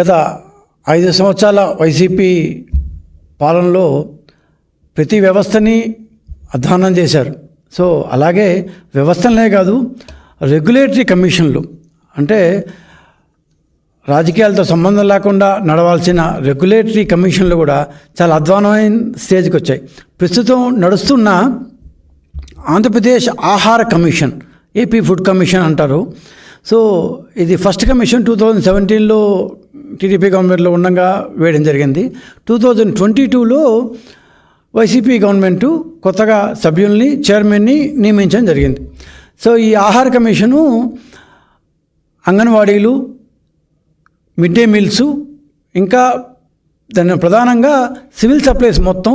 గత ఐదు సంవత్సరాల వైసీపీ పాలనలో ప్రతి వ్యవస్థని అధ్వానం చేశారు. సో అలాగే వ్యవస్థలనే కాదు రెగ్యులేటరీ కమిషన్లు అంటే రాజకీయాలతో సంబంధం లేకుండా నడవాల్సిన రెగ్యులేటరీ కమిషన్లు కూడా చాలా అధ్వానమైన స్టేజ్కి వచ్చాయి. ప్రస్తుతం నడుస్తున్న ఆంధ్రప్రదేశ్ ఆహార కమిషన్ ఏపీ ఫుడ్ కమిషన్ అంటారు. సో ఇది ఫస్ట్ కమిషన్ టూ థౌజండ్ సెవెంటీన్లో టీడీపీ గవర్నమెంట్లో ఉండగా వేయడం జరిగింది. టూ థౌజండ్ ట్వంటీ టూలో వైసీపీ గవర్నమెంటు కొత్తగా సభ్యుల్ని చైర్మన్ని నియమించడం జరిగింది. సో ఈ ఆహార కమిషను అంగన్వాడీలు మిడ్ డే మీల్స్ ఇంకా దాని ప్రధానంగా సివిల్ సప్లైస్ మొత్తం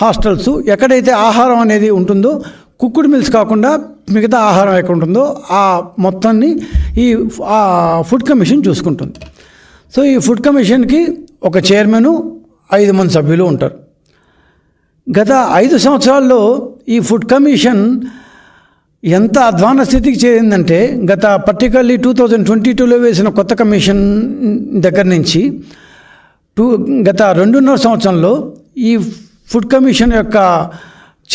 హాస్టల్స్ ఎక్కడైతే ఆహారం అనేది ఉంటుందో కుక్కుడు మిల్స్ కాకుండా మిగతా ఆహారం ఎక్కడ ఉంటుందో ఆ మొత్తాన్ని ఈ ఆ ఫుడ్ కమిషన్ చూసుకుంటుంది. సో ఈ ఫుడ్ కమిషన్కి ఒక చైర్మను ఐదు మంది సభ్యులు ఉంటారు. గత ఐదు సంవత్సరాల్లో ఈ ఫుడ్ కమిషన్ ఎంత అధ్వాన స్థితికి చేరిందంటే గత పర్టికులర్లీ టూ థౌజండ్ ట్వంటీ టూలో వేసిన కొత్త కమిషన్ దగ్గర నుంచి టూ గత రెండున్నర సంవత్సరంలో ఈ ఫుడ్ కమిషన్ యొక్క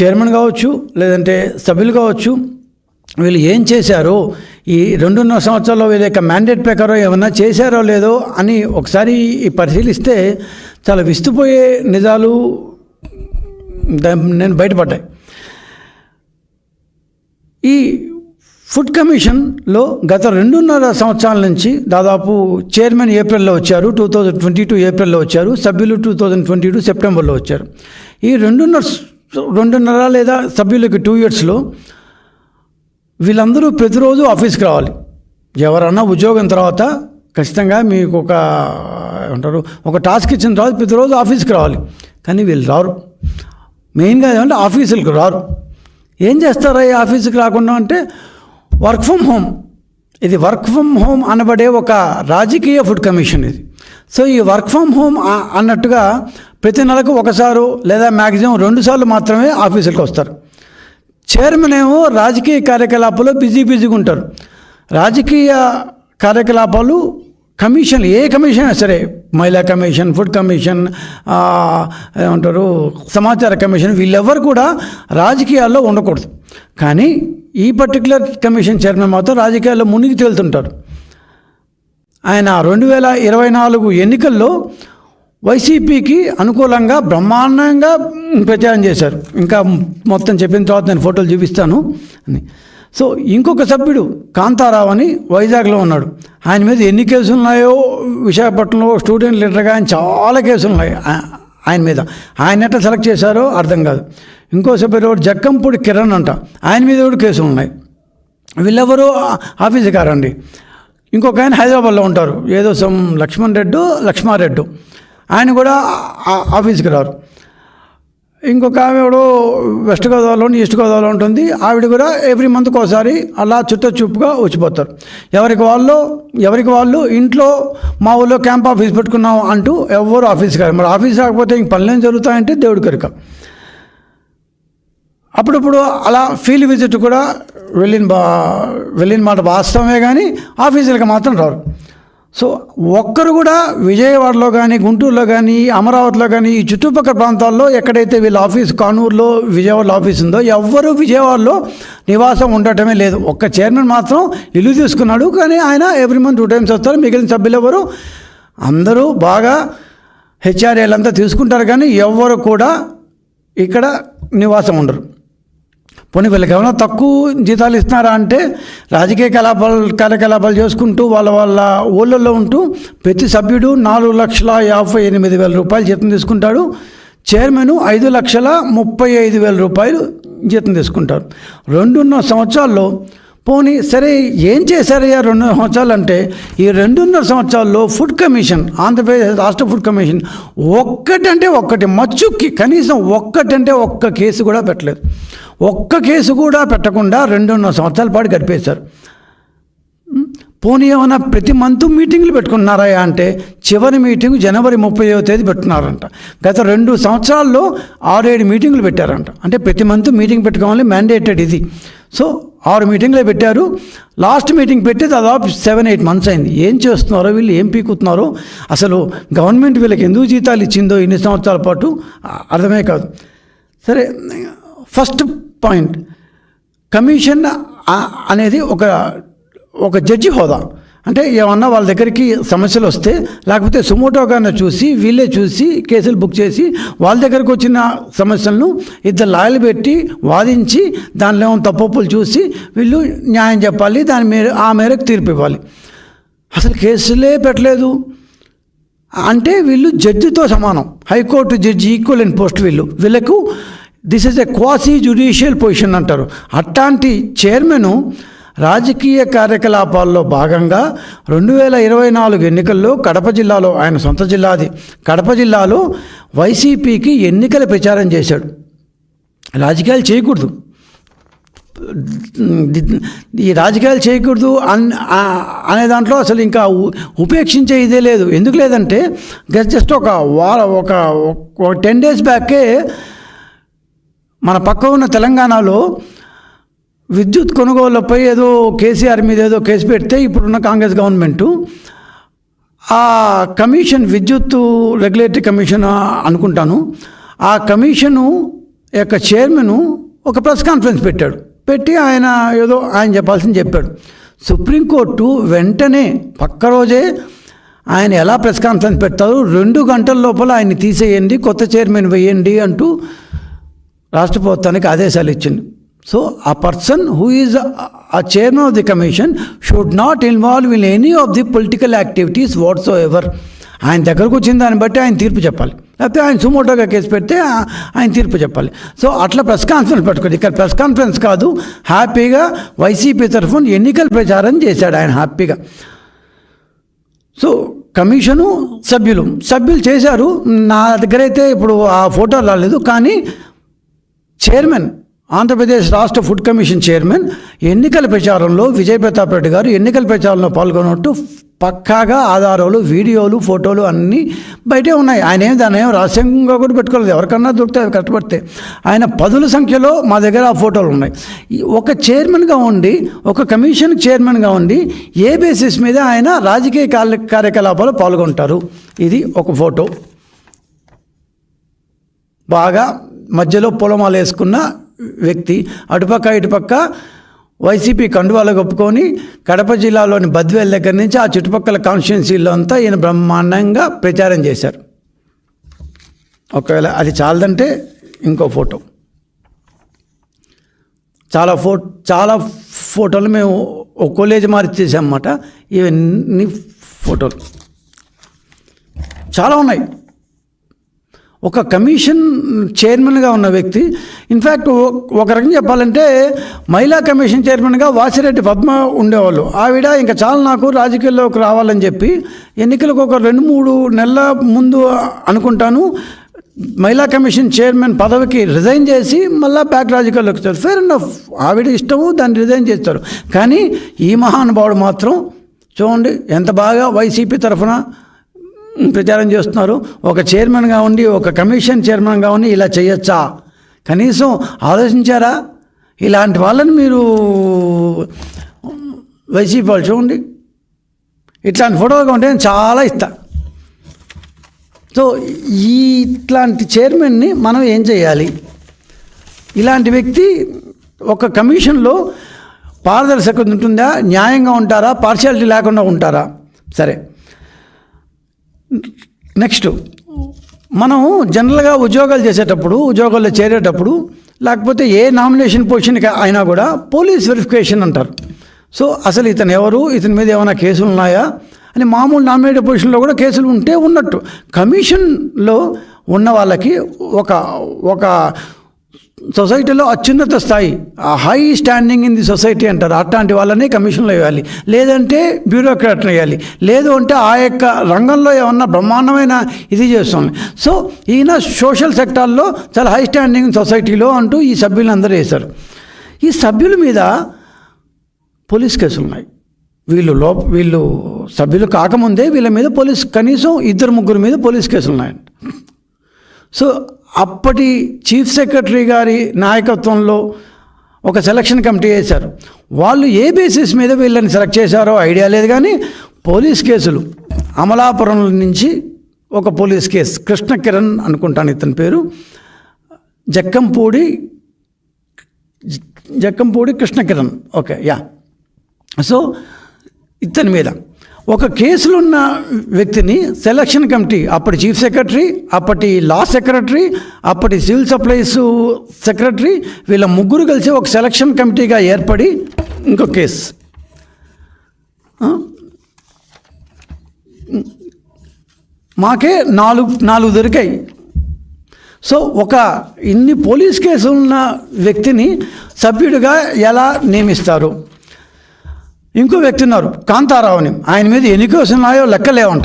చైర్మన్ కావచ్చు లేదంటే సభ్యులు కావచ్చు వీళ్ళు ఏం చేశారో? ఈ రెండున్నర సంవత్సరాల్లో వీళ్ళ యొక్క మ్యాండేట్ ప్రకారం ఏమన్నా చేశారో లేదో అని ఒకసారి పరిశీలిస్తే చాలా విస్తుపోయే నిజాలు నేను బయటపడ్డాయి. ఈ ఫుడ్ కమిషన్లో గత రెండున్నర సంవత్సరాల నుంచి దాదాపు చైర్మన్ ఏప్రిల్లో వచ్చారు టూ థౌజండ్ ట్వంటీ టూ ఏప్రిల్లో వచ్చారు సభ్యులు టూ థౌజండ్ ట్వంటీ టూ సెప్టెంబర్లో వచ్చారు. ఈ రెండున్నర రెండున్నర లేదా సభ్యులకి టూ ఇయర్స్లో వీళ్ళందరూ ప్రతిరోజు ఆఫీస్కి రావాలి. ఎవరన్నా ఉద్యోగం తర్వాత ఖచ్చితంగా మీకు ఒక ఏమంటారు ఒక టాస్క్ ఇచ్చిన తర్వాత ప్రతిరోజు ఆఫీస్కి రావాలి. కానీ వీళ్ళు రారు. మెయిన్గా ఏమంటే ఆఫీసులకు రారు. ఏం చేస్తారా ఈ ఆఫీసుకి రాకుండా అంటే వర్క్ ఫ్రమ్ హోమ్. ఇది వర్క్ ఫ్రమ్ హోమ్ అనబడే ఒక రాజకీయ ఫుడ్ కమిషన్ ఇది. సో ఈ వర్క్ ఫ్రమ్ హోమ్ అన్నట్టుగా ప్రతి నెలకు ఒకసారి లేదా మ్యాక్సిమం రెండు సార్లు మాత్రమే ఆఫీసులకు వస్తారు. చైర్మన్ ఏమో రాజకీయ కార్యకలాపాలు బిజీ బిజీగా ఉంటారు. రాజకీయ కార్యకలాపాలు కమిషన్ ఏ కమిషన్ అయినా సరే మహిళా కమిషన్ ఫుడ్ కమిషన్ ఏమంటారు సమాచార కమిషన్ వీళ్ళెవ్వరు కూడా రాజకీయాల్లో ఉండకూడదు. కానీ ఈ పర్టికులర్ కమిషన్ చైర్మన్ మాత్రం రాజకీయాల్లో మునిగి తేలుతుంటారు. ఆయన రెండు వేల ఇరవై నాలుగు ఎన్నికల్లో వైసీపీకి అనుకూలంగా బ్రహ్మాండంగా ప్రచారం చేశారు. ఇంకా మొత్తం చెప్పిన తర్వాత నేను ఫోటోలు చూపిస్తాను అని. సో ఇంకొక సభ్యుడు కాంతారావు అని వైజాగ్లో ఉన్నాడు. ఆయన మీద ఎన్ని కేసులు ఉన్నాయో విశాఖపట్నంలో స్టూడెంట్ లీడర్గా ఆయన చాలా కేసులు ఉన్నాయి. ఆ- ఆయన మీద. ఆయన ఎట్లా సెలెక్ట్ చేశారో అర్థం కాదు. ఇంకో సభ్యుడు ఎవరు? జక్కంపూడి కిరణ్ అంట. ఆయన మీద కూడా కేసులు ఉన్నాయి. వీళ్ళెవరో ఆఫీసు కారండి ఇంకొక ఆయన హైదరాబాద్లో ఉంటారు. ఏదో సమ్ లక్ష్మణ్ రెడ్డు లక్ష్మారెడ్డు. ఆయన కూడా ఆఫీస్కి రారు. ఇంకొక ఆమె వెస్ట్ గోదావరిలో ఈస్ట్ గోదావరిలో ఉంటుంది. ఆవిడ కూడా ఎవ్రీ మంత్కి ఒకసారి అలా చుట్టూ చూపుగా వచ్చిపోతారు. ఎవరికి వాళ్ళు ఎవరికి వాళ్ళు ఇంట్లో మా ఊళ్ళో క్యాంప్ ఆఫీస్ పెట్టుకున్నాం అంటూ ఎవరు ఆఫీస్ కాదు మరి ఆఫీస్ రాకపోతే ఇంక పనులేం జరుగుతాయంటే దేవుడి కనుక అప్పుడప్పుడు అలా ఫీల్డ్ విజిట్ కూడా వెళ్ళిన బా వెళ్ళిన మాట వాస్తవమే కానీ ఆఫీసులకు మాత్రం రారు. సో ఒక్కరు కూడా విజయవాడలో కానీ గుంటూరులో కానీ అమరావతిలో కానీ ఈ చుట్టుపక్కల ప్రాంతాల్లో ఎక్కడైతే వీళ్ళ ఆఫీస్ కానూరులో విజయవాడ ఆఫీస్ ఉందో ఎవ్వరూ విజయవాడలో నివాసం ఉండటమే లేదు. ఒక్క చైర్మన్ మాత్రం ఇల్లు తీసుకున్నాడు. కానీ ఆయన ఎవ్రీ మంత్ టూ టైమ్స్ వస్తారు. మిగిలిన సభ్యులు ఎవరు? అందరూ బాగా హెచ్ఆర్ఏలంతా తీసుకుంటారు. కానీ ఎవ్వరు కూడా ఇక్కడ నివాసం ఉండరు. పోనీ వీళ్ళకి ఏమైనా తక్కువ జీతాలు ఇస్తున్నారా అంటే రాజకీయ కలాపాలు కార్యకలాపాలు చేసుకుంటూ వాళ్ళ వాళ్ళ ఊళ్ళల్లో ఉంటూ ప్రతి సభ్యుడు నాలుగు లక్షల యాభై ఎనిమిది వేల రూపాయలు జీతం తీసుకుంటాడు. చైర్మన్ ఐదు లక్షల ముప్పై ఐదు వేల రూపాయలు జీతం తీసుకుంటారు రెండున్నర సంవత్సరాల్లో పోనీ సరే ఏం చేశారయ్యా రెండు సంవత్సరాలు అంటే ఈ రెండున్నర సంవత్సరాల్లో ఫుడ్ కమిషన్ ఆంధ్రప్రదేశ్ రాష్ట్ర ఫుడ్ కమిషన్ ఒక్కటంటే ఒక్కటి మచ్చుక్కి కనీసం ఒక్కటంటే ఒక్క కేసు కూడా పెట్టలేదు. ఒక్క కేసు కూడా పెట్టకుండా రెండున్నర సంవత్సరాల పాటు గడిపేశారు. పోనీ ఏమైనా ప్రతి మంత్ మీటింగ్లు పెట్టుకున్నారా అంటే చివరి మీటింగ్ జనవరి ముప్పైవ తేదీ పెట్టుకున్నారంట. గత రెండు సంవత్సరాల్లో ఆరేడు మీటింగులు పెట్టారంట. అంటే ప్రతి మంత్ మీటింగ్ పెట్టుకోవాలి మ్యాండేటెడ్ ఇది. సో ఆరు మీటింగ్లే పెట్టారు. లాస్ట్ మీటింగ్ పెట్టి దాదాపు సెవెన్ ఎయిట్ మంత్స్ అయింది. ఏం చేస్తున్నారో వీళ్ళు ఏం పీకుతున్నారో అసలు గవర్నమెంట్ వీళ్ళకి ఎందుకు జీతాలు ఇచ్చిందో ఇన్ని సంవత్సరాల పాటు అర్థమే కాదు. సరే ఫస్ట్ పాయింట్ కమిషన్ అనేది ఒక ఒక జడ్జి హోదా. అంటే ఏమన్నా వాళ్ళ దగ్గరికి సమస్యలు వస్తే లేకపోతే సుమోటోగానే చూసి వీళ్ళే చూసి కేసులు బుక్ చేసి వాళ్ళ దగ్గరకు వచ్చిన సమస్యలను ఇద్దరు లాయలు పెట్టి వాదించి దానిలో ఏమో తప్పులు చూసి వీళ్ళు న్యాయం చెప్పాలి దాని మేర ఆ మేరకు తీర్పు ఇవ్వాలి. అసలు కేసులే పెట్టలేదు. అంటే వీళ్ళు జడ్జితో సమానం. High court judge equal and post వీళ్ళు. వీళ్ళకు this is a quasi judicial position అంటారు. అట్లాంటి చైర్మన్ రాజకీయ కార్యకలాపాల్లో భాగంగా రెండు వేల ఇరవై నాలుగు ఎన్నికల్లో కడప జిల్లాలో ఆయన సొంత జిల్లాది. కడప జిల్లాలో వైసీపీకి ఎన్నికల ప్రచారం చేశాడు. రాజకీయాలు చేయకూడదు. ఈ రాజకీయాలు చేయకూడదు అనే దాంట్లో అసలు ఇంకా ఉపేక్షించే ఇదే లేదు. ఎందుకు లేదంటే జస్ట్ ఒక వార ఒక టెన్ డేస్ బ్యాకే మన పక్క ఉన్న తెలంగాణలో విద్యుత్ కొనుగోళ్ళపై ఏదో కేసీఆర్ మీద ఏదో కేసు పెడితే ఇప్పుడున్న కాంగ్రెస్ గవర్నమెంటు ఆ కమిషన్ విద్యుత్ రెగ్యులేటరీ కమిషన్ అనుకుంటాను ఆ కమిషను యొక్క చైర్మన్ ఒక ప్రెస్ కాన్ఫరెన్స్ పెట్టాడు. పెట్టి ఆయన ఏదో ఆయన చెప్పాల్సింది చెప్పాడు. సుప్రీంకోర్టు వెంటనే పక్క రోజే ఆయన ఎలా ప్రెస్ కాన్ఫరెన్స్ పెడతారు రెండు గంటల లోపల ఆయన్ని తీసేయండి కొత్త చైర్మన్ వేయండి అంటూ రాష్ట్ర ప్రభుత్వానికి ఆదేశాలు ఇచ్చింది. సో ఆ person who is a chairman of the commission should not involve in any of the political activities whatsoever ఆయన దగ్గరకు వచ్చిన దాన్ని బట్టి ఆయన తీర్పు చెప్పాలి. లేకపోతే ఆయన సుమోటోగా కేసు పెడితే ఆయన తీర్పు చెప్పాలి. సో అట్లా ప్రెస్ కాన్ఫరెన్స్ పెట్టుకోండి. ఇక్కడ ప్రెస్ కాన్ఫరెన్స్ కాదు హ్యాపీగా వైసీపీ తరఫున ఎన్నికల ప్రచారం చేశాడు ఆయన హ్యాపీగా. సో కమిషను సభ్యులు సభ్యులు చేశారు. నా దగ్గర అయితే ఇప్పుడు ఆ ఫోటో రాలేదు కానీ చైర్మన్ ఆంధ్రప్రదేశ్ రాష్ట్ర ఫుడ్ కమిషన్ చైర్మన్ ఎన్నికల ప్రచారంలో విజయ్ ప్రతాప్ రెడ్డి గారు ఎన్నికల ప్రచారంలో పాల్గొన్నట్టు పక్కాగా ఆధారాలు వీడియోలు ఫోటోలు అన్నీ బయటే ఉన్నాయి. ఆయన ఏం దాన్ని ఏం రహస్యంగా కూడా పెట్టుకోలేదు. ఎవరికన్నా దొరుకుతాయి అవి ఆయన పదుల సంఖ్యలో మా దగ్గర ఆ ఫోటోలు ఉన్నాయి. ఒక చైర్మన్గా ఉండి ఒక కమిషన్ చైర్మన్గా ఉండి ఏ బేసిస్ మీద ఆయన రాజకీయ కార్య కార్యకలాపాలు పాల్గొంటారు? ఇది ఒక ఫోటో. బాగా మధ్యలో పొలమాలు వేసుకున్న వ్యక్తి అటుపక్క ఇటుపక్క వైసీపీ కండువాలు కప్పుకొని కడప జిల్లాలోని బద్వేల్ దగ్గర నుంచి ఆ చుట్టుపక్కల కాన్స్టిట్యున్సీలో అంతా ఈయన బ్రహ్మాండంగా ప్రచారం చేశారు. ఒకవేళ అది చాలదంటే ఇంకో ఫోటో. చాలా ఫో చాలా ఫోటోలు మేము ఒక కాలేజ్ మార్చేసామన్నమాట ఇవన్నీ ఫోటోలు. చాలా ఉన్నాయి. ఒక కమిషన్ చైర్మన్గా ఉన్న వ్యక్తి. ఇన్ఫ్యాక్ట్ ఒక రకం చెప్పాలంటే మహిళా కమిషన్ చైర్మన్గా వాసిరెడ్డి పద్మ ఉండేవాళ్ళు. ఆవిడ ఇంకా చాలా నాకు రాజకీయాల్లోకి రావాలని చెప్పి ఎన్నికలకు ఒక రెండు మూడు నెలల ముందు అనుకుంటాను. మహిళా కమిషన్ చైర్మన్ పదవికి రిజైన్ చేసి మళ్ళీ బ్యాక్ రాజకీయాల్లోకి వచ్చారు. ఫేర్ అండ్ ఆవిడ ఇష్టము దాన్ని రిజైన్ చేస్తారు. కానీ ఈ మహానుభావుడు మాత్రం చూడండి ఎంత బాగా వైసీపీ తరఫున ప్రచారం చేస్తున్నారు. ఒక చైర్మన్గా ఉండి ఒక కమిషన్ చైర్మన్గా ఉండి ఇలా చేయొచ్చా? కనీసం ఆలోచించారా? ఇలాంటి వాళ్ళని మీరు వైసీపీ వాళ్ళు చూడండి. ఇట్లాంటి ఫోటోగా ఉంటే నేను చాలా ఇస్తా. సో ఈ ఇట్లాంటి చైర్మన్ని మనం ఏం చేయాలి? ఇలాంటి వ్యక్తి ఒక కమిషన్లో పారదర్శకత ఉంటుందా? న్యాయంగా ఉంటారా? పార్షియాలిటీ లేకుండా ఉంటారా? సరే. నెక్స్ట్ మనం జనరల్గా ఉద్యోగాలు చేసేటప్పుడు ఉద్యోగాల్లో చేరేటప్పుడు లేకపోతే ఏ నామినేషన్ పొజిషన్కి అయినా కూడా పోలీస్ వెరిఫికేషన్ అంటారు. సో అసలు ఇతను ఎవరు ఇతని మీద ఏమైనా కేసులు ఉన్నాయా అని మామూలు నామినేటెడ్ పొజిషన్లో కూడా కేసులు ఉంటే ఉన్నట్టు. కమిషన్లో ఉన్న వాళ్ళకి ఒక ఒక సొసైటీలో అత్యున్నత స్థాయి high standing in the society అంటారు. అట్లాంటి వాళ్ళని కమిషన్లో వేయాలి. లేదంటే బ్యూరోక్రాట్ని వేయాలి. లేదు అంటే ఆ యొక్క రంగంలో ఏమన్నా బ్రహ్మాండమైన ఇది చేస్తుంది సో ఈయన సోషల్ సెక్టార్లో చాలా హై స్టాండింగ్ సొసైటీలో అంటూ ఈ సభ్యులను అందరూ వేశారు. ఈ సభ్యుల మీద పోలీస్ కేసులు ఉన్నాయి వీళ్ళు లో వీళ్ళు సభ్యులు కాకముందే వీళ్ళ మీద పోలీస్ కనీసం ఇద్దరు ముగ్గురు మీద పోలీస్ కేసులు ఉన్నాయండి సో అప్పటి చీఫ్ సెక్రటరీ గారి నాయకత్వంలో ఒక సెలక్షన్ కమిటీ వేశారు. వాళ్ళు ఏ బేసిస్ మీద వీళ్ళని సెలెక్ట్ చేశారో ఐడియా లేదు కానీ పోలీస్ కేసులు. అమలాపురం నుంచి ఒక పోలీస్ కేసు కృష్ణ కిరణ్ అనుకుంటాను ఇతని పేరు. Jakkampudi Jakkampudi Krishna Kiran okay yeah. So ఇతని మీద. ఒక కేసులో ఉన్న వ్యక్తిని సెలక్షన్ కమిటీ అప్పటి చీఫ్ సెక్రటరీ అప్పటి లా సెక్రటరీ అప్పటి సివిల్ సప్లైస్ సెక్రటరీ వీళ్ళ ముగ్గురు కలిసి ఒక సెలక్షన్ కమిటీగా ఏర్పడి ఇంకో కేసు. మాకే నాలుగు నాలుగు దొరికాయి. సో ఒక ఇన్ని పోలీస్ కేసులు ఉన్న వ్యక్తిని సభ్యుడిగా ఎలా నియమిస్తారు? ఇంకో వ్యక్తి ఉన్నారు కాంతారావుని. ఆయన మీద ఎన్ని కేసులు ఉన్నాయో లెక్కలేవంట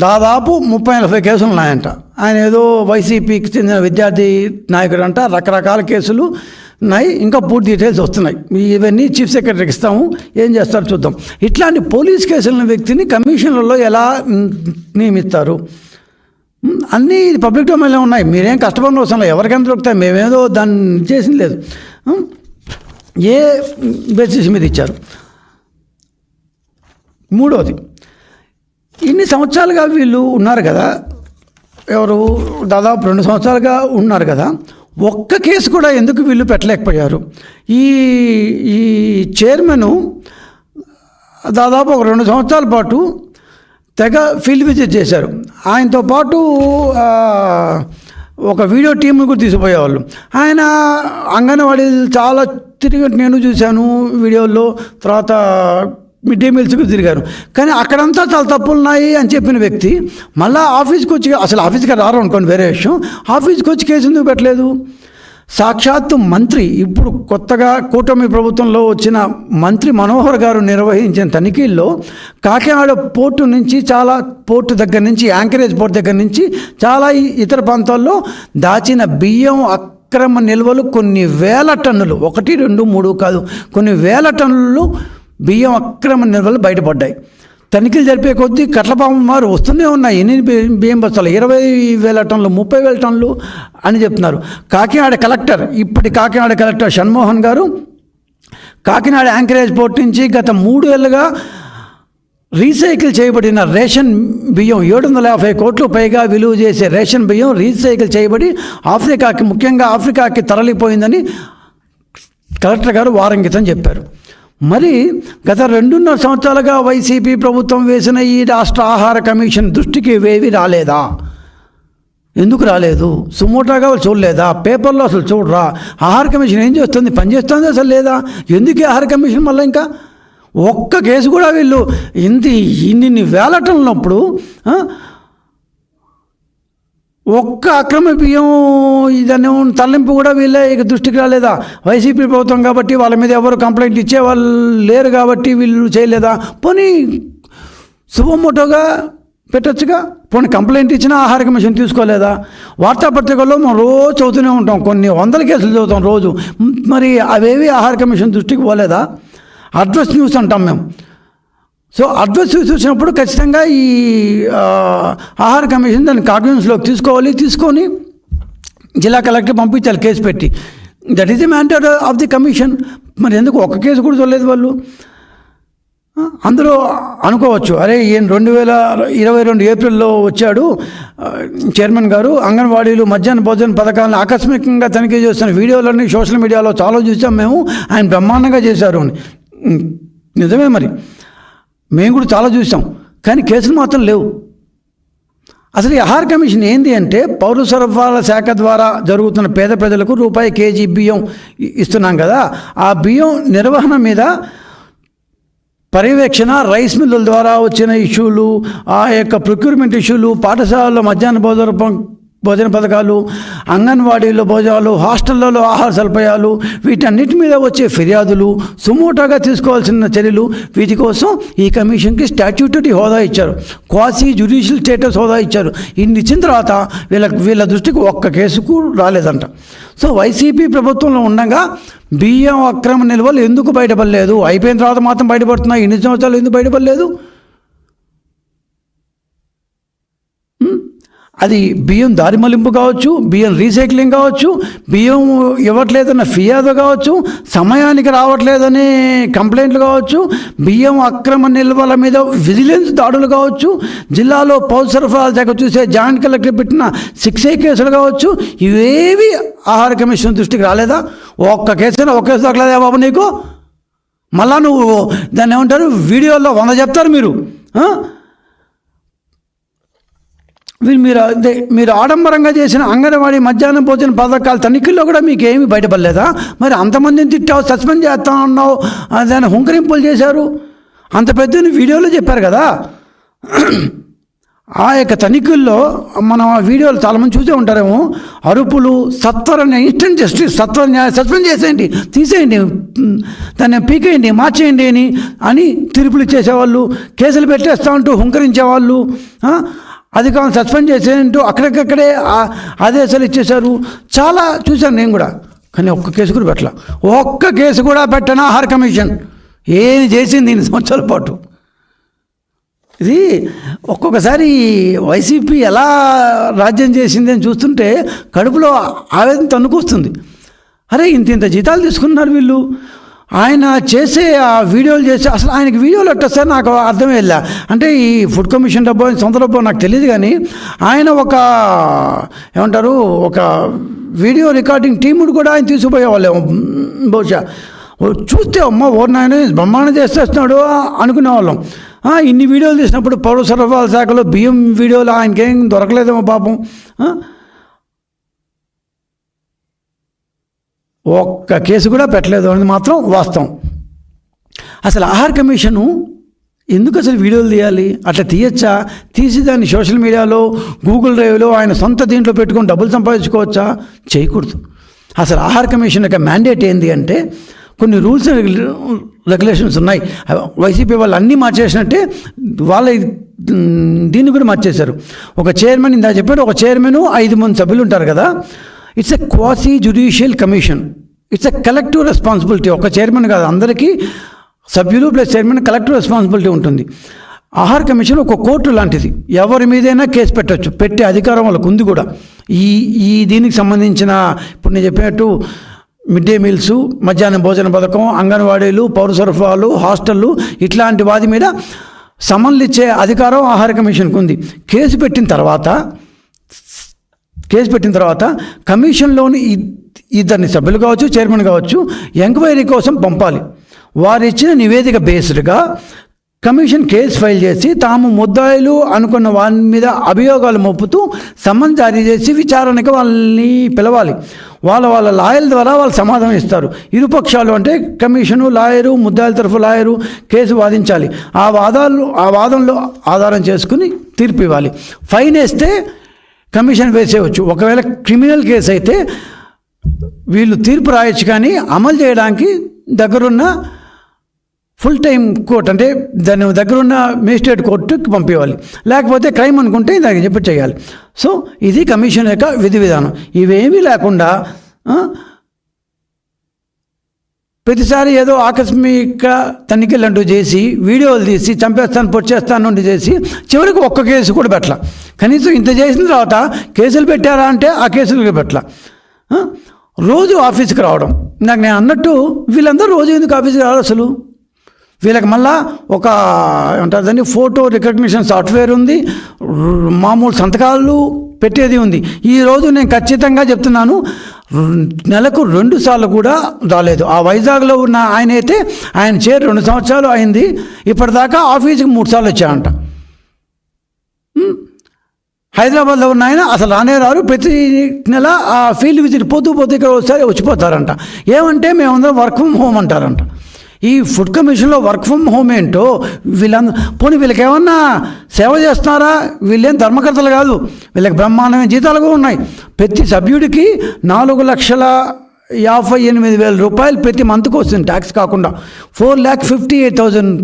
దాదాపు ముప్పై నలభై కేసులు ఉన్నాయంట. ఆయన ఏదో వైసీపీకి చెందిన విద్యార్థి నాయకుడు అంట రకరకాల కేసులు ఉన్నాయి. ఇంకా పూర్తి డీటెయిల్స్ వస్తున్నాయి. ఇవన్నీ చీఫ్ సెక్రటరీకి ఇస్తాము. ఏం చేస్తారో చూద్దాం. ఇట్లాంటి పోలీస్ కేసులున్న వ్యక్తిని కమిషన్లలో ఎలా నియమిస్తారు? అన్నీ ఇది పబ్లిక్ డొమైన్లో ఉన్నాయి. మీరేం కష్టపడిన అవసరం లేదు. ఎవరికైనా దొరుకుతాయి. మేమేదో దాన్ని చేసింది లేదు. ఏ బేసిస్ మీద ఇచ్చారు? మూడవది ఇన్ని సంవత్సరాలుగా వీళ్ళు ఉన్నారు కదా ఎవరు దాదాపు రెండు సంవత్సరాలుగా ఉన్నారు కదా ఒక్క కేసు కూడా ఎందుకు వీళ్ళు పెట్టలేకపోయారు? ఈ ఈ చైర్మను దాదాపు ఒక రెండు సంవత్సరాల పాటు తెగ ఫీల్డ్ విజిట్ చేశారు. ఆయనతో పాటు ఒక వీడియో టీంను కూడా తీసుకుపోయేవాళ్ళు. ఆయన అంగన్వాడీ చాలా తిరిగి నేను చూశాను వీడియోల్లో తర్వాత మిడ్ డే మీల్స్కి తిరిగారు. కానీ అక్కడంతా చాలా తప్పులు ఉన్నాయి అని చెప్పిన వ్యక్తి మళ్ళీ ఆఫీస్కి వచ్చి అసలు ఆఫీస్కి రారు అనుకోండి వేరే విషయం. ఆఫీస్కి వచ్చి కేసు ఎందుకు పెట్టలేదు? సాక్షాత్తు మంత్రి ఇప్పుడు కొత్తగా కూటమి ప్రభుత్వంలో వచ్చిన మంత్రి మనోహర్ గారు నిర్వహించిన తనిఖీల్లో కాకినాడ పోర్టు నుంచి చాలా పోర్టు దగ్గర నుంచి యాంకరేజ్ పోర్ట్ దగ్గర నుంచి చాలా ఈ- ఇతర ప్రాంతాల్లో దాచిన బియ్యం అక్రమ నిల్వలు కొన్ని వేల టన్నులు. ఒకటి రెండు మూడు కాదు. కొన్ని వేల టన్నులు బియ్యం అక్రమ నిల్వలు బయటపడ్డాయి. తనిఖీలు జరిపే కొద్దీ కట్లపాము మారు వస్తూనే ఉన్నాయి. ఎన్ని బియ్యం బస్తాలు? ఇరవై వేల టన్నులు ముప్పై వేల టన్నులు అని చెప్తున్నారు. కాకినాడ కలెక్టర్ ఇప్పటి కాకినాడ కలెక్టర్ షణ్మోహన్ గారు కాకినాడ యాంకరేజ్ పోర్ట్ నుంచి గత మూడు ఏళ్ళుగా రీసైకిల్ చేయబడిన రేషన్ బియ్యం ఏడు వందల యాభై కోట్లు పైగా విలువ చేసే రేషన్ బియ్యం రీసైకిల్ చేయబడి ఆఫ్రికాకి ముఖ్యంగా ఆఫ్రికాకి తరలిపోయిందని కలెక్టర్ గారు వారంగితం చెప్పారు. మరి గత రెండున్నర సంవత్సరాలుగా వైసీపీ ప్రభుత్వం వేసిన ఈ రాష్ట్ర ఆహార కమిషన్ దృష్టికి వేవి రాలేదా? ఎందుకు రాలేదు? సుమోటాగా వాళ్ళు చూడలేదా? పేపర్లో అసలు చూడరా? ఆహార కమిషన్ ఏం చేస్తుంది? పనిచేస్తుంది అసలు లేదా? ఎందుకు ఆహార కమిషన్ మళ్ళీ ఇంకా? ఒక్క కేసు కూడా వీళ్ళు ఇంత ఇన్ని వేల టన్నులప్పుడు ఒక్క అక్రమ బియ్యం ఇదనే తరలింపు కూడా వీళ్ళే ఇక దృష్టికి రాలేదా? వైసీపీ ప్రభుత్వం కాబట్టి వాళ్ళ మీద ఎవరు కంప్లైంట్ ఇచ్చే వాళ్ళు లేరు కాబట్టి వీళ్ళు చేయలేదా? పోనీ శుభమోటోగా పెట్టొచ్చుగా? పోనీ కంప్లైంట్ ఇచ్చినా ఆహార కమిషన్ తీసుకోలేదా? వార్తాపత్రికల్లో మనం రోజు చదువుతూనే ఉంటాం. కొన్ని వందల కేసులు చదువుతాం రోజు. మరి అవేవి ఆహార కమిషన్ దృష్టికి పోలేదా? అడ్రస్ న్యూస్ అంటాం మేము. సో అడ్రస్ చూసినప్పుడు ఖచ్చితంగా ఈ ఆహార కమిషన్ దాన్ని కాగ్నిజెన్స్లోకి తీసుకోవాలి తీసుకొని జిల్లా కలెక్టర్ పంపించాలి కేసు పెట్టి. That is the mandate of the commission మరి ఎందుకు ఒక్క కేసు కూడా చూడలేదు వాళ్ళు? అందరూ అనుకోవచ్చు. అరే ఈయన రెండు వేల ఇరవై రెండు ఏప్రిల్లో వచ్చాడు. చైర్మన్ గారు అంగన్వాడీలు మధ్యాహ్న భోజన పథకాలను ఆకస్మికంగా తనిఖీ చేస్తున్న వీడియోలన్నీ సోషల్ మీడియాలో చాలా చూసాం మేము. ఆయన బ్రహ్మాండంగా చేశారు అని. నిజమే మరి. మేము కూడా చాలా చూసాం కానీ కేసులు మాత్రం లేవు. అసలు ఈ ఆహార కమిషన్ ఏంది అంటే పౌర సరఫరాల శాఖ ద్వారా జరుగుతున్న పేద ప్రజలకు రూపాయి కేజీ బియ్యం ఇస్తున్నాం కదా. ఆ బియ్యం నిర్వహణ మీద పర్యవేక్షణ రైస్ మిల్లుల ద్వారా వచ్చిన ఇష్యూలు ఆ యొక్క ప్రొక్యూర్మెంట్ ఇష్యూలు పాఠశాలలో మధ్యాహ్న భోజన భోజన పథకాలు అంగన్వాడీలో భోజనాలు హాస్టళ్ళలో ఆహార సదుపాయాలు వీటన్నిటి మీద వచ్చే ఫిర్యాదులు సుమోటాగా తీసుకోవాల్సిన చర్యలు వీటి కోసం ఈ కమిషన్కి స్టాట్యూటరీ హోదా ఇచ్చారు. క్వాసీ జ్యుడిషియల్ స్టేటస్ హోదా ఇచ్చారు. ఇన్ని ఇచ్చిన తర్వాత వీళ్ళ వీళ్ళ దృష్టికి ఒక్క కేసుకు రాలేదంట. సో వైసీపీ ప్రభుత్వంలో ఉండగా బియ్యం అక్రమ నిల్వలు ఎందుకు బయటపడలేదు? అయిపోయిన తర్వాత మాత్రం బయటపడుతున్నాయి. ఇన్ని సంవత్సరాలు ఎందుకు బయటపడలేదు? అది బియ్యం దారి మలింపు కావచ్చు బియ్యం రీసైక్లింగ్ కావచ్చు బియ్యం ఇవ్వట్లేదన్న ఫిర్యాదు కావచ్చు సమయానికి రావట్లేదని కంప్లైంట్లు కావచ్చు బియ్యం అక్రమ నిల్వల మీద విజిలెన్స్ దాడులు కావచ్చు జిల్లాలో పౌర సరఫరా శాఖ చూసే జాయింట్ కలెక్టర్ పెట్టిన సిక్స్ ఏ కేసులు కావచ్చు ఇవేవి ఆహార కమిషన్ దృష్టికి రాలేదా? ఒక్క కేసైనా ఒక కేసు దొరకలేదా బాబు నీకు? మళ్ళా నువ్వు దాన్ని ఏమంటారు? వీడియోలో వంద చెప్తారు మీరు మీరు అదే మీరు ఆడంబరంగా చేసిన అంగన్వాడీ మధ్యాహ్నం భోజన పథకాల తనిఖీల్లో కూడా మీకు ఏమీ బయటపడలేదా? మరి అంతమందిని తిట్టావు సస్పెండ్ చేస్తా ఉన్నావు దాన్ని హుంకరింపులు చేశారు? అంత పెద్ద వీడియోలో చెప్పారు కదా? ఆ యొక్క తనిఖీల్లో మనం ఆ వీడియోలు చాలామంది చూసే ఉంటారేమో అరుపులు సత్వర ఇన్స్టెంట్ జస్టిస్ సత్వర న్యాయ సస్పెండ్ చేసేయండి తీసేయండి దాన్ని పీకేయండి మార్చేయండి అని అని తీర్పులు ఇచ్చేసేవాళ్ళు కేసులు పెట్టేస్తా ఉంటూ హుంకరించేవాళ్ళు ఆ, అధికారులు సస్పెండ్ చేసేంటూ అక్కడికక్కడే ఆ- ఆదేశాలు ఇచ్చేశారు. చాలా చూశాను నేను కూడా. కానీ ఒక్క కేసు కూడా పెట్టలే. ఒక్క కేసు కూడా పెట్టనా ఆహార కమిషన్? ఏం చేసింది ఇన్ని సంవత్సరాల పాటు? ఇది ఒక్కొక్కసారి వైసీపీ ఎలా రాజ్యం చేసింది అని చూస్తుంటే కడుపులో ఆవేదన తన్నుకొస్తుంది. అరే ఇంత ఇంత జీతాలు తీసుకున్నారు వీళ్ళు. ఆయన చేసే ఆ వీడియోలు చేసి అసలు ఆయనకి వీడియోలు ఎట్టొస్తే నాకు అర్థమే వెళ్ళా అంటే ఈ ఫుడ్ కమిషన్ డబ్బు సొంత డబ్బో నాకు తెలియదు కానీ ఆయన ఒక ఏమంటారు ఒక వీడియో రికార్డింగ్ టీముడు కూడా ఆయన తీసుకుపోయేవాళ్ళేమో. బహుశా. చూస్తే అమ్మ ఓ నాయన బ్రహ్మాండం చేసేస్తున్నాడు అనుకునే వాళ్ళం ఇన్ని వీడియోలు తీసినప్పుడు పౌర సరఫరాల శాఖలో బియ్యం వీడియోలు ఆయనకేం దొరకలేదేమో పాపం. ఒక్క కేసు కూడా పెట్టలేదు అనేది మాత్రం వాస్తవం. అసలు ఆహార కమిషను ఎందుకు అసలు వీడియోలు తీయాలి? అట్లా తీయచ్చా? తీసి దాన్ని సోషల్ మీడియాలో గూగుల్ డ్రైవ్లో ఆయన సొంత దీంట్లో పెట్టుకొని డబ్బులు సంపాదించుకోవచ్చా? చేయకూడదు. అసలు ఆహార కమిషన్ యొక్క మ్యాండేట్ ఏంటి అంటే కొన్ని రూల్స్ అండ్ రెగ్యులేషన్స్ ఉన్నాయి. వైసీపీ వాళ్ళు అన్నీ మార్చేసినట్టే వాళ్ళ దీన్ని కూడా మార్చేశారు. ఒక చైర్మన్ ఇందా చెప్పాడు ఒక చైర్మన్ ఐదు మంది సభ్యులు ఉంటారు కదా. It's a quasi judicial commission it's a collective responsibility ఒక చైర్మన్ కాదు అందరికీ సభ్యులు ప్లస్ చైర్మన్ కలెక్టివ్ రెస్పాన్సిబిలిటీ ఉంటుంది. ఆహార కమిషన్ ఒక కోర్టు లాంటిది. ఎవరి మీదైనా కేసు పెట్టచ్చు. పెట్టే అధికారం వాళ్ళకు ఉంది కూడా. ఈ ఈ దీనికి సంబంధించిన ఇప్పుడు నేను చెప్పినట్టు మిడ్ డే మీల్స్ మధ్యాహ్నం భోజన పథకం అంగన్వాడీలు పౌర సరఫరాలు హాస్టళ్ళు ఇట్లాంటి వాటి మీద సమన్లు ఇచ్చే అధికారం ఆహార కమిషన్కు ఉంది. కేసు పెట్టిన తర్వాత కేసు పెట్టిన తర్వాత కమిషన్లోని ఇద్దరిని సభ్యులు కావచ్చు చైర్మన్ కావచ్చు ఎంక్వైరీ కోసం పంపాలి. వారు ఇచ్చిన నివేదిక బేస్డ్గా కమిషన్ కేసు ఫైల్ చేసి తాము ముద్దాయిలు అనుకున్న వారి మీద అభియోగాలు మోపుతూ సమన్ జారీ చేసి విచారణకు వాళ్ళని పిలవాలి. వాళ్ళ వాళ్ళ లాయర్ల ద్వారా వాళ్ళు సమాధానం ఇస్తారు. ఇరుపక్షాలు అంటే కమిషను లాయరు ముద్దాయిల తరఫు లాయరు కేసు వాదించాలి. ఆ వాదాలు ఆ వాదంలో ఆధారం చేసుకుని తీర్పు ఇవ్వాలి. ఫైన్ వేస్తే కమిషన్ వేసేయవచ్చు. ఒకవేళ క్రిమినల్ కేసు అయితే వీళ్ళు తీర్పు రాయొచ్చు కానీ అమలు చేయడానికి దగ్గరున్న ఫుల్ టైం కోర్ట్ అంటే దాని దగ్గరున్న మేజిస్ట్రేట్ కోర్టుకి పంపించాలి లేకపోతే క్రైమ్ అనుకుంటే దానికి చెప్పి చేయాలి. సో ఇది కమిషన్ యొక్క విధి విధానం. ఇవేమీ లేకుండా ప్రతిసారి ఏదో ఆకస్మిక తనిఖీలు అంటూ చేసి వీడియోలు తీసి చంపేస్తాను పొచ్చేస్తాను అంటూ చేసి చివరికి ఒక్క కేసు కూడా పెట్టల. కనీసం ఇంత చేసిన తర్వాత కేసులు పెట్టారా అంటే ఆ కేసులు పెట్టల. రోజు ఆఫీస్కి రావడం. నాకు నేను అన్నట్టు వీళ్ళందరూ రోజు ఎందుకు ఆఫీస్కి రావాలి అసలు? వీళ్ళకి మళ్ళా ఒక ఏమంటారు దాన్ని ఫోటో రికగ్నిషన్ సాఫ్ట్వేర్ ఉంది. మామూలు సంతకాలు పెట్టేది ఉంది. ఈరోజు నేను ఖచ్చితంగా చెప్తున్నాను నెలకు రెండు సార్లు కూడా రాలేదు. ఆ వైజాగ్లో ఉన్న ఆయన అయితే ఆయన చేరి రెండు సంవత్సరాలు అయింది. ఇప్పటిదాకా ఆఫీస్కి మూడు సార్లు వచ్చాయంట హైదరాబాద్లో ఉన్న ఆయన అసలు రానే రారు. ప్రతి నెల ఆ ఫీల్డ్ విజిట్ పోతూ పోతూ ఇక్కడ ఒకసారి వచ్చిపోతారంట. ఏమంటే మేమందరం వర్క్ ఫ్రమ్ హోమ్ అంటారంట. ఈ ఫుడ్ కమిషన్లో వర్క్ ఫ్రమ్ హోమ్ ఏంటో వీళ్ళందరూ పోనీ వీళ్ళకి ఏమన్నా సేవ చేస్తున్నారా? వీళ్ళేం ధర్మకర్తలు కాదు. వీళ్ళకి బ్రహ్మాండమైన జీతాలు కూడా ఉన్నాయి. ప్రతి సభ్యుడికి నాలుగు లక్షల యాభై ఎనిమిది వేల రూపాయలు ప్రతి మంత్కి వస్తుంది. ట్యాక్స్ కాకుండా. Four lakh fifty eight thousand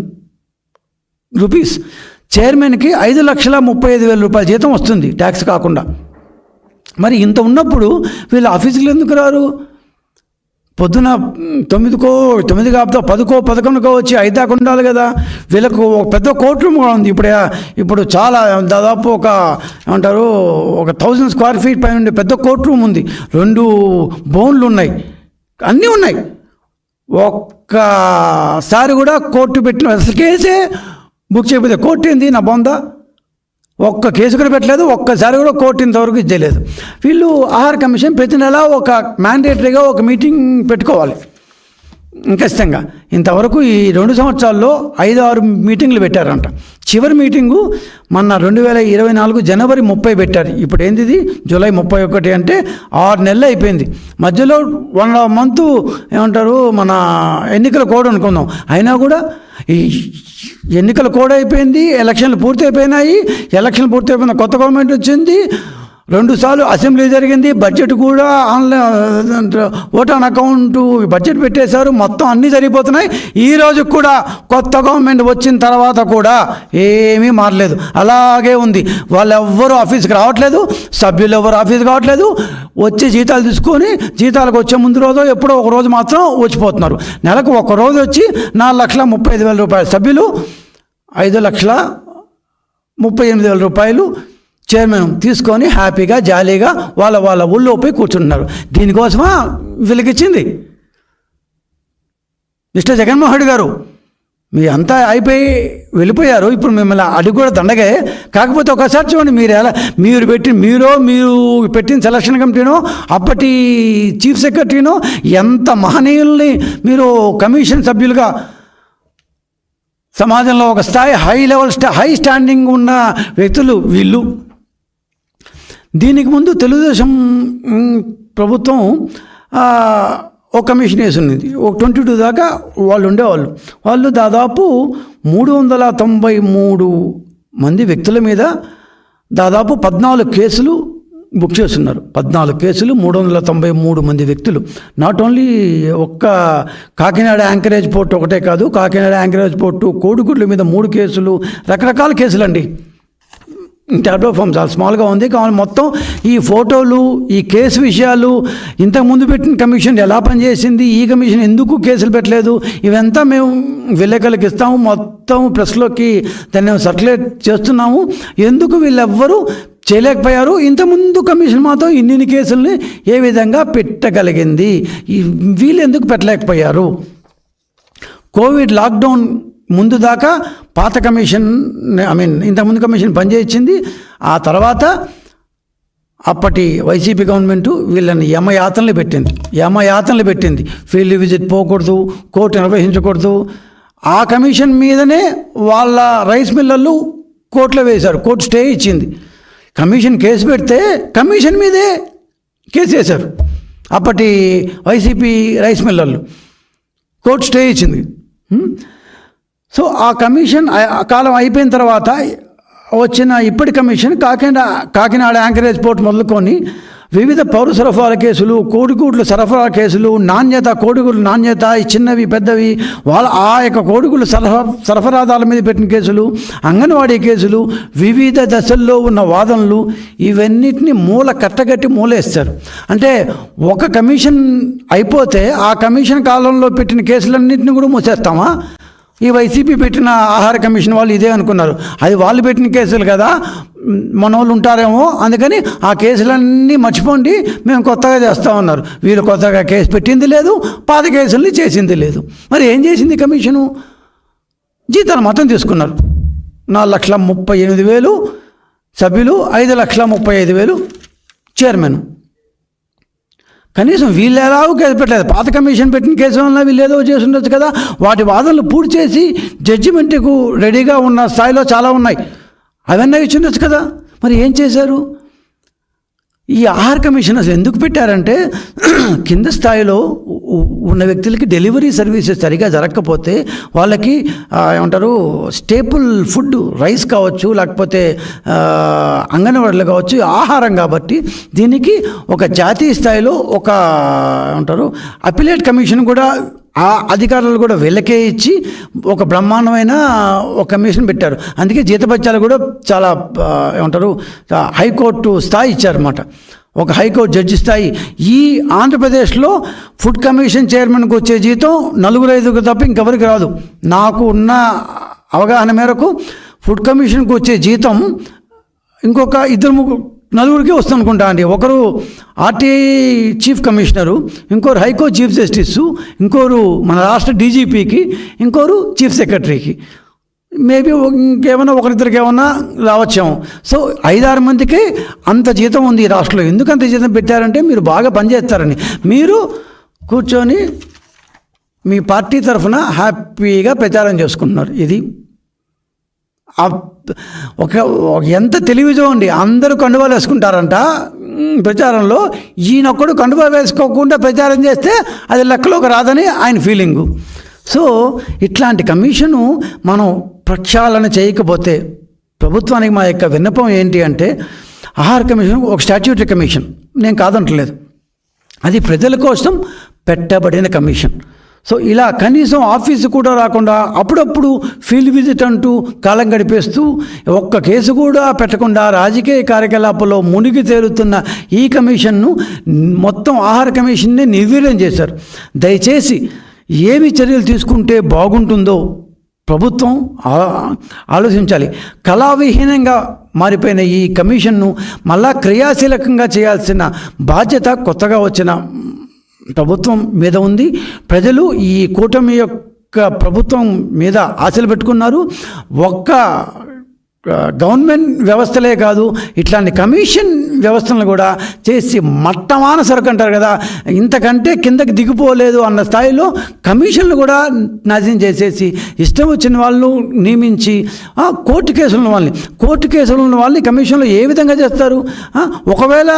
rupees. చైర్మన్కి ఐదు లక్షల ముప్పై ఐదు వేల రూపాయల జీతం వస్తుంది ట్యాక్స్ కాకుండా. మరి ఇంత ఉన్నప్పుడు వీళ్ళు ఆఫీసులు ఎందుకు రారు? పొద్దున తొమ్మిదికో తొమ్మిది కాపుతా పదుకో పదకొండుకో వచ్చి ఐదు దాకా ఉండాలి కదా. వీళ్ళకు ఒక పెద్ద కోర్ట్ రూమ్ కూడా ఉంది. ఇప్పుడు ఇప్పుడు చాలా దాదాపు ఒక ఏమంటారు ఒక థౌజండ్ స్క్వేర్ ఫీట్ పైన ఉండే పెద్ద కోర్ట్ రూమ్ ఉంది. రెండు బోన్లు ఉన్నాయి. అన్నీ ఉన్నాయి. ఒక్కసారి కూడా కోర్టు పెట్టిన అసలు కేసే బుక్ చేయకపోతే కోర్టు ఏంది నా బొందా. ఒక్క కేసు కూడా పెట్టలేదు ఒక్కసారి కూడా కోర్టు ఇంతవరకు ఇచ్చేయలేదు వీళ్ళు ఆహార కమిషన్ ప్రతి నెల ఒక మ్యాండేటరీగా ఒక మీటింగ్ పెట్టుకోవాలి. ఖచ్చితంగా. ఇంతవరకు ఈ రెండు సంవత్సరాల్లో ఐదు ఆరు మీటింగ్లు పెట్టారంట. చివరి మీటింగు మొన్న రెండు వేల ఇరవై నాలుగు జనవరి ముప్పై పెట్టారు. ఇప్పుడు ఏంది ఇది? జూలై ముప్పై ఒకటి అంటే ఆరు నెలలు అయిపోయింది. మధ్యలో వన్ మంత్ ఏమంటారు మన ఎన్నికల కోడ్ అనుకుందాం. అయినా కూడా ఈ ఎన్నికల కోడ్ అయిపోయింది ఎలక్షన్లు పూర్తి అయిపోయినాయి ఎలక్షన్లు పూర్తి అయిపోయిన కొత్త గవర్నమెంట్ వచ్చింది. రెండు సార్లు అసెంబ్లీ జరిగింది. బడ్జెట్ కూడా online vote on account budget పెట్టేశారు. మొత్తం అన్నీ జరిగిపోతున్నాయి. ఈ రోజు కూడా కొత్త గవర్నమెంట్ వచ్చిన తర్వాత కూడా ఏమీ మారలేదు. అలాగే ఉంది. వాళ్ళు ఎవ్వరు ఆఫీస్కి రావట్లేదు. సభ్యులు ఎవరు ఆఫీస్కి రావట్లేదు. వచ్చి జీతాలు తీసుకొని జీతాలకు వచ్చే ముందు రోజు ఎప్పుడో ఒక రోజు మాత్రం వచ్చిపోతున్నారు. నెలకు ఒక రోజు వచ్చి నాలుగు లక్షల ముప్పై ఐదు వేల రూపాయలు. సభ్యులు ఐదు లక్షల ముప్పై ఎనిమిది వేల రూపాయలు. చైర్మన్ తీసుకొని హ్యాపీగా జాలీగా వాళ్ళ వాళ్ళ ఊళ్ళో పోయి కూర్చుంటున్నారు. దీనికోసమా వెలిగించింది? మిస్టర్ జగన్మోహన్ రెడ్డి గారు మీ అంతా అయిపోయి వెళ్ళిపోయారు. ఇప్పుడు మిమ్మల్ని అడుగు కూడా దండగే. కాకపోతే ఒకసారి చూడండి మీరు ఎలా మీరు పెట్టి మీరో మీరు పెట్టిన సెలక్షన్ కమిటీనో అప్పటి చీఫ్ సెక్రటరీనో ఎంత మహనీయుల్ని మీరు కమిషన్ సభ్యులుగా సమాజంలో ఒక స్థాయి హై లెవెల్ స్టా హై స్టాండింగ్ ఉన్న వ్యక్తులు వీళ్ళు. దీనికి ముందు తెలుగుదేశం ప్రభుత్వం ఒక కమిషన్ వేసి ఒక ట్వంటీ టూ దాకా వాళ్ళు ఉండేవాళ్ళు. వాళ్ళు దాదాపు మూడు వందల తొంభై మూడు మంది వ్యక్తుల మీద దాదాపు పద్నాలుగు కేసులు బుక్ చేస్తున్నారు. పద్నాలుగు కేసులు మూడు వందల తొంభై మూడు మంది వ్యక్తులు. నాట్ ఓన్లీ ఒక్క కాకినాడ యాంకరేజ్ పోర్ట్ ఒకటే కాదు కాకినాడ యాంకరేజ్ పోర్టు కోడిగుడ్ల మీద మూడు కేసులు రకరకాల కేసులండి. ట్యాబ్లో ఫామ్ చాలా స్మాల్గా ఉంది. కావాలి మొత్తం ఈ ఫోటోలు ఈ కేసు విషయాలు ఇంతకుముందు పెట్టిన కమిషన్ ఎలా పనిచేసింది ఈ కమిషన్ ఎందుకు కేసులు పెట్టలేదు ఇవంతా మేము విలేకరులకు ఇస్తాము. మొత్తం ప్రెస్లోకి దాన్ని సర్క్యులేట్ చేస్తున్నాము. ఎందుకు వీళ్ళెవ్వరూ చేయలేకపోయారు? ఇంతకుముందు కమిషన్ మాత్రం ఇన్ని కేసుల్ని ఏ విధంగా పెట్టగలిగింది? వీళ్ళు ఎందుకు పెట్టలేకపోయారు? కోవిడ్ లాక్డౌన్ ముందు దాకా పాత కమిషన్ ఐ మీన్ ఇంతకుముందు కమిషన్ పనిచేయించింది. ఆ తర్వాత అప్పటి వైసీపీ గవర్నమెంట్ వీళ్ళని యమయాతనలు పెట్టింది. యమయాతనలు పెట్టింది. ఫీల్డ్ విజిట్ పోకూడదు కోర్టు నిర్వహించకూడదు. ఆ కమిషన్ మీదనే వాళ్ళ రైస్ మిల్లర్లు కోర్టులో వేశారు. కోర్టు స్టే ఇచ్చింది. కమిషన్ కేసు పెడితే కమిషన్ మీదే కేసు వేశారు. అప్పటి వైసీపీ రైస్ మిల్లర్లు కోర్టు స్టే ఇచ్చింది. సో ఆ కమిషన్ కాలం అయిపోయిన తర్వాత వచ్చిన ఇప్పటి commission Kakinada Kakinada anchorage port మొదలుకొని వివిధ పౌర సరఫరాల కేసులు కోడిగూడ్లు సరఫరా కేసులు నాణ్యత కోడిగుడ్లు నాణ్యత ఈ చిన్నవి పెద్దవి వాళ్ళ ఆ యొక్క కోడిగుడ్లు సరఫరా సరఫరాదారుల మీద పెట్టిన కేసులు అంగన్వాడీ కేసులు వివిధ దశల్లో ఉన్న వాదనలు ఇవన్నిటిని మూల కట్టగట్టి మూలేస్తారు. అంటే ఒక కమిషన్ అయిపోతే ఆ కమిషన్ కాలంలో పెట్టిన కేసులన్నింటినీ కూడా మూసేస్తామా? ఈ వైసీపీ పెట్టిన ఆహార కమిషన్ వాళ్ళు ఇదే అనుకున్నారు. అది వాళ్ళు పెట్టిన కేసులు కదా మన వాళ్ళు ఉంటారేమో అందుకని ఆ కేసులన్నీ మర్చిపోండి మేము కొత్తగా చేస్తా ఉన్నారు. వీళ్ళు కొత్తగా కేసు పెట్టింది లేదు పాత కేసుల్ని చేసింది లేదు. మరి ఏం చేసింది కమిషను? జీతాలు మొత్తం తీసుకున్నారు. నాలుగు లక్షల ముప్పై ఎనిమిది వేలు సభ్యులు ఐదు లక్షల ముప్పై ఐదు వేలు చైర్మన్. కనీసం వీళ్ళు ఎలాగో కేసు పెట్టలేదు. పాత కమిషన్ పెట్టిన కేసు వల్ల వీళ్ళు ఏదో చేసి ఉండొచ్చు కదా. వాటి వాదనలు పూర్తి చేసి జడ్జిమెంట్కు రెడీగా ఉన్న స్థాయిలో చాలా ఉన్నాయి. అవన్నీ ఇచ్చి ఉండొచ్చు కదా. మరి ఏం చేశారు? ఈ ఆహార కమిషన్ అసలు ఎందుకు పెట్టారంటే కింద స్థాయిలో ఉన్న వ్యక్తులకి డెలివరీ సర్వీసెస్ సరిగా జరగకపోతే వాళ్ళకి ఏమంటారు స్టేపుల్ ఫుడ్ రైస్ కావచ్చు లేకపోతే అంగన్వాడీలు కావచ్చు ఆహారం కాబట్టి దీనికి ఒక జాతీయ స్థాయిలో ఒక ఏమంటారు అపిలేట్ కమిషన్ కూడా ఆ అధికారులు కూడా వీళ్ళకే ఇచ్చి ఒక బ్రహ్మాండమైన ఒక కమిషన్ పెట్టారు. అందుకే జీతభత్యాలు కూడా చాలా ఏమంటారు హైకోర్టు స్థాయి ఇచ్చారన్నమాట. ఒక హైకోర్టు జడ్జి స్థాయి. ఈ ఆంధ్రప్రదేశ్లో ఫుడ్ కమిషన్ చైర్మన్కి వచ్చే జీతం నలుగురు ఐదుగురు తప్ప ఇంకెవరికి రాదు. నాకు ఉన్న అవగాహన మేరకు ఫుడ్ కమిషన్కి వచ్చే జీతం ఇంకొక ఇద్దరు ముగ్గురు నలుగురికి వస్తుందనుకుంటా అండి. ఒకరు ఆర్టీఐ చీఫ్ కమిషనరు ఇంకోరు హైకోర్టు చీఫ్ జస్టిస్ ఇంకోరు మన రాష్ట్ర డీజీపీకి ఇంకోరు చీఫ్ సెక్రటరీకి. మేబీ ఇంకేమైనా ఒకరిద్దరికి ఏమన్నా రావచ్చేమో. సో ఐదారు మందికి అంత జీతం ఉంది ఈ రాష్ట్రంలో. ఎందుకు అంత జీతం పెట్టారంటే మీరు బాగా పనిచేస్తారని. మీరు కూర్చొని మీ పార్టీ తరఫున హ్యాపీగా ప్రచారం చేసుకుంటున్నారు. ఇది ఒక ఎంత తెలివి చూడండి అందరూ కండువాలు వేసుకుంటారంట. ప్రచారంలో ఈయనొక్కడు కండువా వేసుకోకుండా ప్రచారం చేస్తే అది లెక్కలోకి రాదని ఆయన ఫీలింగు. సో ఇట్లాంటి కమిషను మనం ప్రక్షాళన చేయకపోతే ప్రభుత్వానికి మా యొక్క విన్నపం ఏంటి అంటే ఆహార కమిషన్ ఒక స్టాట్యూటరీ కమిషన్ నేను కాదంటలేదు. అది ప్రజల కోసం పెట్టబడిన కమిషన్. సో ఇలా కనీసం ఆఫీసు కూడా రాకుండా అప్పుడప్పుడు ఫీల్డ్ విజిట్ అంటూ కాలం గడిపేస్తూ ఒక్క కేసు కూడా పెట్టకుండా రాజకీయ కార్యకలాపాల్లో మునిగి తేలుతున్న ఈ కమిషన్ను మొత్తం ఆహార కమిషన్ని నిర్వీర్యం చేశారు. దయచేసి ఏమి చర్యలు తీసుకుంటే బాగుంటుందో ప్రభుత్వం ఆలోచించాలి. కళావిహీనంగా మారిపోయిన ఈ కమిషన్ను మళ్ళా క్రియాశీలకంగా చేయాల్సిన బాధ్యత కొత్తగా వచ్చిన ప్రభుత్వం మీద ఉంది. ప్రజలు ఈ కూటమి యొక్క ప్రభుత్వం మీద ఆశలు పెట్టుకున్నారు. ఒక్క గవర్నమెంట్ వ్యవస్థలే కాదు ఇట్లాంటి కమిషన్ వ్యవస్థలను కూడా చేసి మట్టమాన సరుకు అంటారు కదా ఇంతకంటే కిందకి దిగిపోలేదు అన్న స్థాయిలో కమిషన్లు కూడా నాశనం చేసేసి ఇష్టం వచ్చిన వాళ్ళు నియమించి కోర్టు కేసులు ఉన్న వాళ్ళని కోర్టు కేసులు ఉన్న వాళ్ళని కమిషన్లు ఏ విధంగా చేస్తారు? ఒకవేళ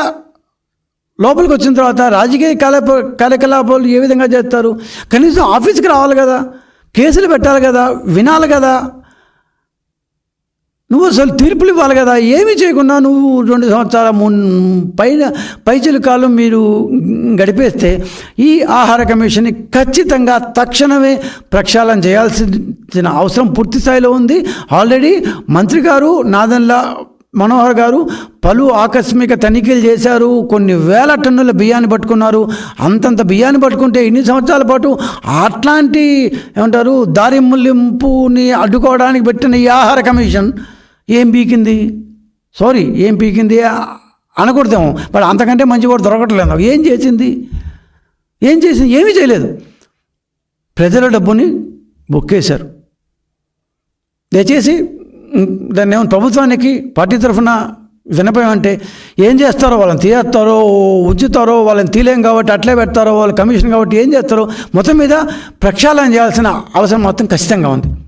లోపలికి వచ్చిన తర్వాత రాజకీయ కార్యప కార్యకలాపాలు ఏ విధంగా చేస్తారు? కనీసం ఆఫీస్కి రావాలి కదా కేసులు పెట్టాలి కదా వినాలి కదా. నువ్వు అసలు తీర్పులు ఇవ్వాలి కదా ఏమీ చేయకుండా నువ్వు రెండు సంవత్సరాల పైన పైచిల కాలం మీరు గడిపేస్తే ఈ ఆహార కమిషన్ని ఖచ్చితంగా తక్షణమే ప్రక్షాళన చేయాల్సిన అవసరం పూర్తి స్థాయిలో ఉంది. ఆల్రెడీ మంత్రి గారు నాదన్లా మనోహర్ గారు పలు ఆకస్మిక తనిఖీలు చేశారు. కొన్ని వేల టన్నుల బియ్యాన్ని పట్టుకున్నారు. అంతంత బియ్యాన్ని పట్టుకుంటే ఇన్ని సంవత్సరాల పాటు అట్లాంటి ఏమంటారు దారి ముల్లింపుని అడ్డుకోవడానికి పెట్టిన ఈ ఆహార కమిషన్ ఏం పీకింది? సారీ ఏం పీకింది అనకూడదేమో. మరి అంతకంటే మంచి కూడా దొరకట్లేదు. ఏం చేసింది? ఏం చేసింది? ఏమీ చేయలేదు. ప్రజల డబ్బుని బొక్కేశారు. దయచేసి దాన్ని ఏమన్నా ప్రభుత్వానికి పార్టీ తరఫున వినపం ఏం చేస్తారో వాళ్ళని తీయేస్తారో ఉంచుతారో వాళ్ళని తీలేం కాబట్టి అట్లే పెడతారో వాళ్ళు కమిషన్ కాబట్టి ఏం చేస్తారో మొత్తం మీద ప్రక్షాళన చేయాల్సిన అవసరం మాత్రం ఖచ్చితంగా ఉంది.